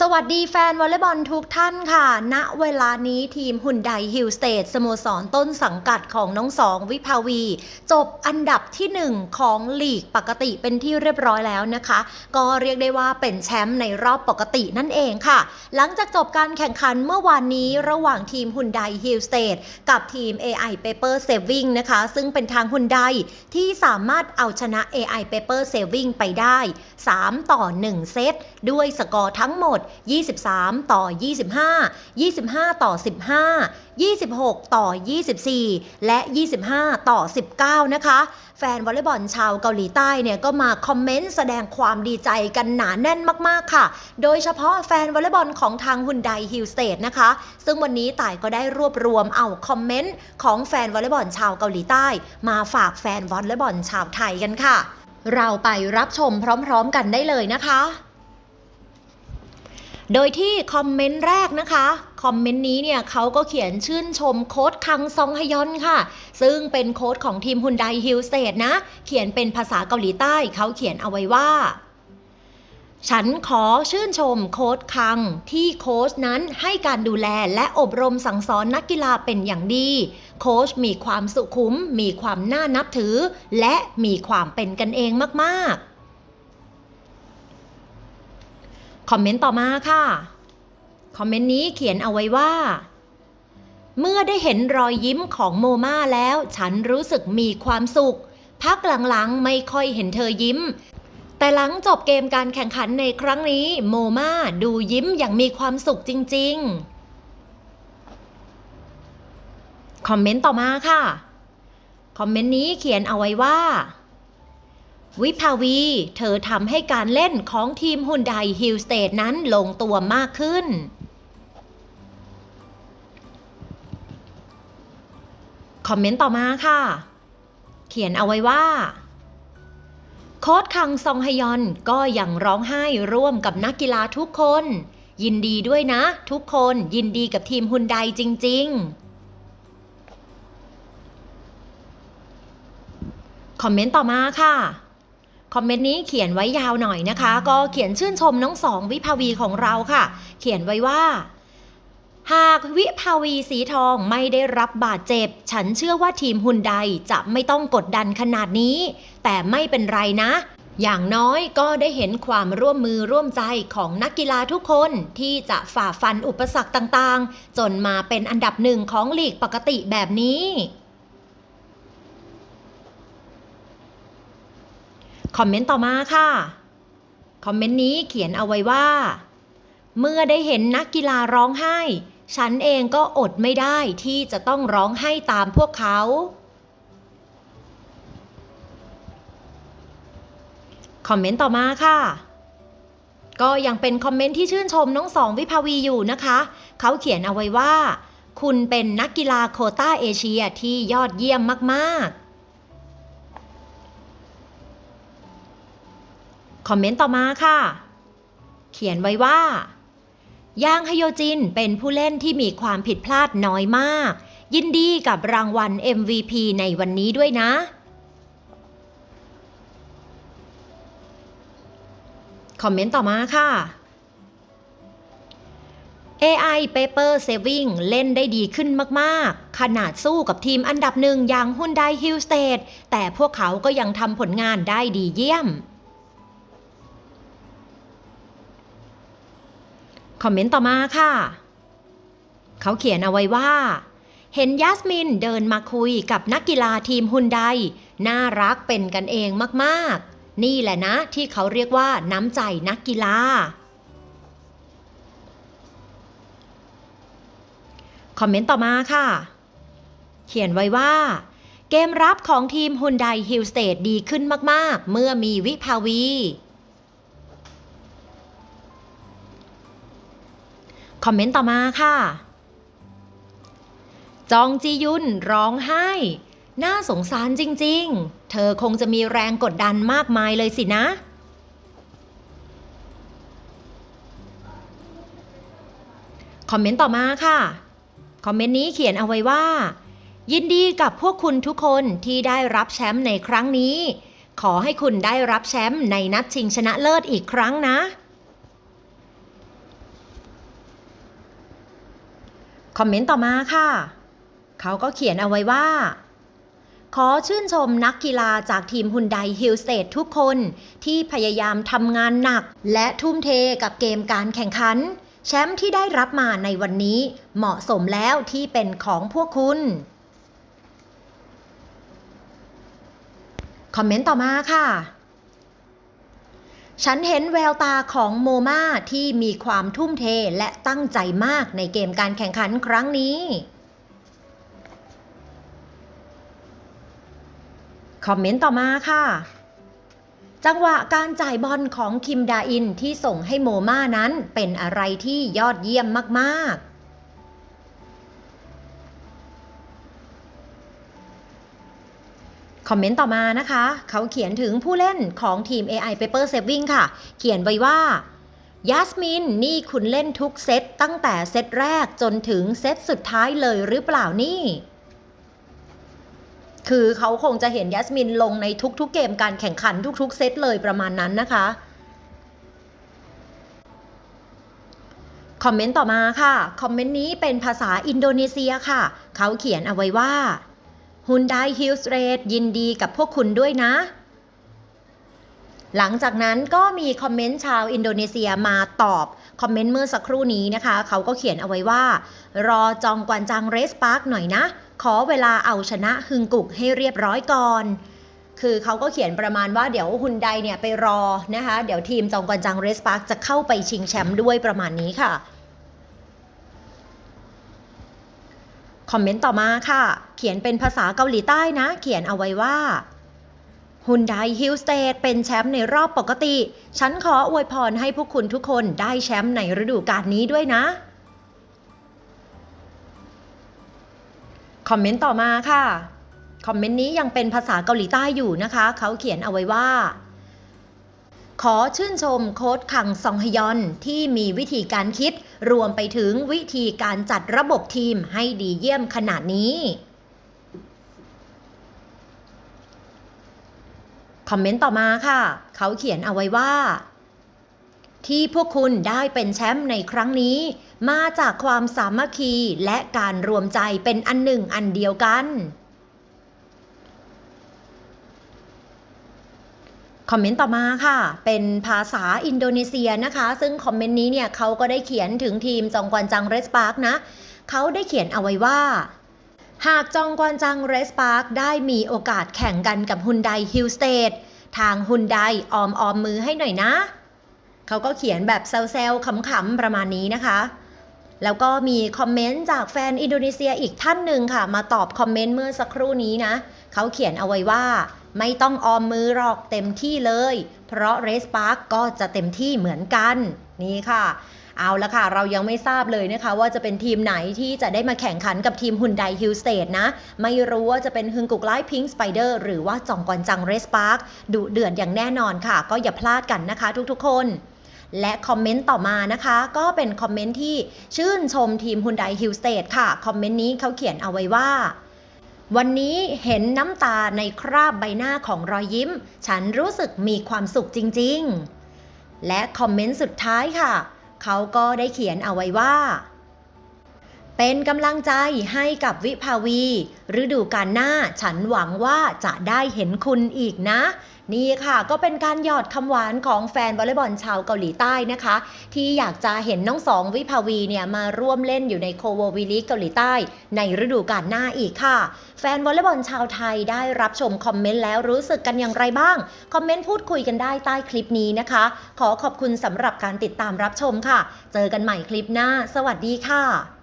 สวัสดีแฟนวอลเลย์บอลทุกท่านค่ะ ณ เวลานี้ทีมหุ่นไดฮิลสเตทสโมสรต้นสังกัดของน้องสองวิภาวี จบอันดับที่ 1 ของลีกปกติเป็นที่เรียบร้อยแล้วนะคะ ก็เรียกได้ว่าเป็นแชมป์ในรอบปกตินั่นเองค่ะ หลังจากจบการแข่งขันเมื่อวานนี้ระหว่างทีมหุ่นไดฮิลสเตทกับทีม AI Paper Saving นะคะ ซึ่งเป็นทางหุ่นไดที่สามารถเอาชนะ AI Paper Saving ไปได้ 3 ต่อ 1 เซตด้วยสกอร์ทั้งหมด23 ต่อ 25 25 ต่อ 15 26 ต่อ 24 และ 25 ต่อ 19 นะคะ แฟนวอลเลย์บอลชาวเกาหลีใต้เนี่ยก็มาคอมเมนต์แสดงความดีใจกันหนาแน่นมากๆค่ะ โดยเฉพาะแฟนวอลเลย์บอลของทางฮุนไดฮิลสเตทนะคะ ซึ่งวันนี้ต่ายก็ได้รวบรวมเอาคอมเมนต์ของแฟนวอลเลย์บอลชาวเกาหลีใต้ มาฝากแฟนวอลเลย์บอลชาวไทยกันค่ะ เราไปรับชมพร้อมๆกันได้เลยนะคะ โดยที่คอมเมนต์แรกนะคะคอมเมนต์นี้เนี่ยเขาก็เขียนชื่นชมโค้ดคังซองฮยอนค่ะ ซึ่งเป็นโค้ดของทีมฮุนไดฮิลสเตทนะ เขียนเป็นภาษาเกาหลีใต้เขาเขียนเอาไว้ว่า ฉันขอชื่นชมโค้ดคังที่โค้ชนั้นให้การดูแลและอบรมสั่งสอนนักกีฬาเป็นอย่างดี โค้ชมีความสุขุม มีความน่านับถือ และมีความเป็นกันเองมากๆ คอมเมนต์ต่อมาค่ะ คอมเมนต์นี้เขียนเอาไว้ว่า เมื่อได้เห็นรอยยิ้มของโมมาแล้ว ฉันรู้สึกมีความสุข พักหลังๆไม่ค่อยเห็นเธอยิ้ม แต่หลังจบเกมการแข่งขันในครั้งนี้ โมมาดูยิ้มอย่างมีความสุขจริง ๆ คอมเมนต์ต่อมาค่ะ คอมเมนต์นี้เขียนเอาไว้ว่า วิภาวี เธอทำให้การเล่นของทีมฮุนไดฮิลสเตทนั้นลงตัวมากขึ้น คอมเมนต์ต่อมาค่ะ เขียนเอาไว้ว่า โค้ดคังซองฮยอนก็ยังร้องไห้ร่วมกับนักกีฬาทุกคน ยินดีด้วยนะ ทุกคนยินดีกับทีมฮุนไดจริง ๆคอมเมนต์ต่อมาค่ะ คอมเมนต์นี้เขียนไว้ยาวหน่อยนะคะ ก็เขียนชื่นชมน้องสองวิภาวีของเราค่ะ เขียนไว้ว่า หากวิภาวีสีทองไม่ได้รับบาดเจ็บ ฉันเชื่อว่าทีมฮุนไดจะไม่ต้องกดดันขนาดนี้ แต่ไม่เป็นไรนะอย่างน้อยก็ได้เห็นความร่วมมือร่วมใจของนักกีฬาทุกคนที่จะฝ่าฟันอุปสรรคต่างๆ จนมาเป็นอันดับหนึ่งของลีกปกติแบบนี้ คอมเมนต์ต่อมาค่ะ คอมเมนต์นี้เขียนเอาไว้ว่า เมื่อได้เห็นนักกีฬาร้องไห้ ฉันเองก็อดไม่ได้ที่จะต้องร้องไห้ตามพวกเขา คอมเมนต์ต่อมาค่ะ ก็ยังเป็นคอมเมนต์ที่ชื่นชมน้องสองวิภาวีอยู่นะคะ เขาเขียนเอาไว้ว่า คุณเป็นนักกีฬาโคต้าเอเชียที่ยอดเยี่ยมมากๆ คอมเมนต์ต่อมาค่ะ เขียนไว้ว่ายางฮโยจินเป็นผู้เล่นที่มีความผิดพลาดน้อยมาก ยินดีกับรางวัล MVP ในวันนี้ด้วยนะ คอมเมนต์ต่อมาค่ะ AI Paper Saving เล่นได้ดีขึ้นมากๆ ขนาดสู้กับทีมอันดับหนึ่งอย่าง Hyundai Hill State แต่พวกเขาก็ยังทำผลงานได้ดีเยี่ยม คอมเมนต์ต่อมาค่ะ เขาเขียนเอาไว้ว่า เห็นยัสมินเดินมาคุยกับนักกีฬาทีมฮุนไดน่ารักเป็นกันเองมากๆ นี่แหละนะที่เขาเรียกว่าน้ำใจนักกีฬาคอมเมนต์ต่อมาค่ะ เขียนไว้ว่า เกมรับของทีมฮุนไดฮิลสเตทดีขึ้นมากๆ เมื่อมีวิภาวี คอมเมนต์ต่อมาค่ะ จองจียุนร้องไห้ น่าสงสารจริง ๆ เธอคงจะมีแรงกดดันมากมายเลยสินะ คอมเมนต์ต่อมาค่ะ คอมเมนต์นี้เขียนเอาไว้ว่า ยินดีกับพวกคุณทุกคนที่ได้รับแชมป์ในครั้งนี้ ขอให้คุณได้รับแชมป์ในนัดชิงชนะเลิศอีกครั้งนะ คอมเมนต์ต่อมาค่ะ เขาก็เขียนเอาไว้ว่า ขอชื่นชมนักกีฬาจากทีมฮุนไดฮิลสเตททุกคนที่พยายามทำงานหนัก และทุ่มเทกับเกมการแข่งขัน แชมป์ที่ได้รับมาในวันนี้เหมาะสมแล้วที่เป็นของพวกคุณ คอมเมนต์ต่อมาค่ะ ฉันเห็นแววตาของโมมาที่มีความทุ่มเทและตั้งใจมากในเกมการแข่งขันครั้งนี้ คอมเมนต์ต่อมาค่ะ จังหวะการจ่ายบอลของคิมดาอินที่ส่งให้โมมานั้นเป็นอะไรที่ยอดเยี่ยมมากๆ คอมเมนต์ต่อมานะคะ เขาเขียนถึงผู้เล่นของทีม AI Paper Saving ค่ะ เขียนไว้ว่ายัสมินนี่คุณเล่นทุกเซตตั้งแต่เซตแรกจนถึงเซตสุดท้ายเลยหรือเปล่านี่ คือเขาคงจะเห็นยัสมินลงในทุกๆเกมการแข่งขันทุกๆเซตเลยประมาณนั้นนะคะ คอมเมนต์ต่อมาค่ะ คอมเมนต์นี้เป็นภาษาอินโดนีเซียค่ะ เขาเขียนเอาไว้ว่า ฮุนไดฮิลส์เรดยินดีกับพวกคุณด้วยนะ หลังจากนั้นก็มีคอมเมนต์ชาวอินโดนีเซียมาตอบคอมเมนต์เมื่อสักครู่นี้นะคะ เขาก็เขียนเอาไว้ว่า รอจองกวนจังเรสปาร์คหน่อยนะ ขอเวลาเอาชนะฮึงกุกให้เรียบร้อยก่อนคือเขาก็เขียนประมาณว่าเดี๋ยวฮุนไดเนี่ยไปรอนะคะ เดี๋ยวทีมจองกวนจังเรสปาร์คจะเข้าไปชิงแชมป์ด้วยประมาณนี้ค่ะ อมเมนต์ต่อมาค่ะ เขียนเป็นภาษาเกาหลีใต้นะ เขียนเอาไว้ว่าฮุนไดฮิลสเตทเป็นแชมป์ในรอบปกติ ฉันขออวยพรให้พวกคุณทุกคนได้แชมป์ในฤดูกาลนี้ด้วยนะ คอมเมนต์ต่อมาค่ะ คอมเมนต์นี้ยังเป็นภาษาเกาหลีใต้อยู่นะคะ เขาเขียนเอาไว้ว่า ขอชื่นชมโค้ดคังซองฮยอนที่มีวิธีการคิด รวมไปถึงวิธีการจัดระบบทีมให้ดีเยี่ยมขนาดนี้ คอมเมนต์ต่อมาค่ะ เขาเขียนเอาไว้ว่า ที่พวกคุณได้เป็นแชมป์ในครั้งนี้ มาจากความสามัคคีและการรวมใจเป็นอันหนึ่งอันเดียวกัน คอมเมนต์ต่อมาค่ะ เป็นภาษาอินโดนีเซียนะคะ ซึ่งคอมเมนต์นี้เนี่ยเขาก็ได้เขียนถึงทีมจองกวนจังเรสปาร์กนะเขาได้เขียนเอาไว้ว่า หากจองกวนจังเรสปาร์กได้มีโอกาสแข่งกันกับฮุนไดฮิลสเตททางฮุนไดออมออมมือให้หน่อยนะ เขาก็เขียนแบบแซวๆขำๆประมาณนี้นะคะ แล้วก็มีคอมเมนต์จากแฟนอินโดนีเซียอีกท่านหนึ่งค่ะ มาตอบคอมเมนต์เมื่อสักครู่นี้นะ เขาเขียนเอาไว้ว่า ไม่ต้องออมมือหรอกเต็มที่เลย เพราะเรสปาร์กก็จะเต็มที่เหมือนกัน นี่ค่ะ เอาละค่ะ เรายังไม่ทราบเลยนะคะ ว่าจะเป็นทีมไหนที่จะได้มาแข่งขันกับทีมฮุนไดฮิลสเตทนะ ไม่รู้ว่าจะเป็นฮึงกุกไลท์พิงค์สไปเดอร์หรือว่าจองกอนจังเรสปาร์กดุเดือดอย่างแน่นอนค่ะ ก็อย่าพลาดกันนะคะทุกๆ คนและคอมเมนต์ต่อมานะคะ ก็เป็นคอมเมนต์ที่ชื่นชมทีมฮุนไดฮิลสเตทค่ะ คอมเมนต์นี้เขาเขียนเอาไว้ว่า วันนี้เห็นน้ำตาในคราบใบหน้าของรอยยิ้ม ฉันรู้สึกมีความสุขจริงๆ และคอมเมนต์สุดท้ายค่ะ เขาก็ได้เขียนเอาไว้ว่า เป็นกำลังใจให้กับวิภาวี ฤดูกาลหน้าฉันหวังว่าจะได้เห็นคุณอีกนะ นี่ค่ะก็เป็นการหยอดคำหวานของแฟนวอลเลย์บอลชาวเกาหลีใต้นะคะ ที่อยากจะเห็นน้องสองวิภาวีเนี่ยมาร่วมเล่นอยู่ในโคววีลีเกาหลีใต้ ในฤดูกาลหน้าอีกค่ะ แฟนวอลเลย์บอลชาวไทยได้รับชมคอมเมนต์แล้วรู้สึกกันอย่างไรบ้าง คอมเมนต์พูดคุยกันได้ใต้คลิปนี้นะคะ ขอขอบคุณสำหรับการติดตามรับชมค่ะ เจอกันใหม่คลิปหน้า สวัสดีค่ะ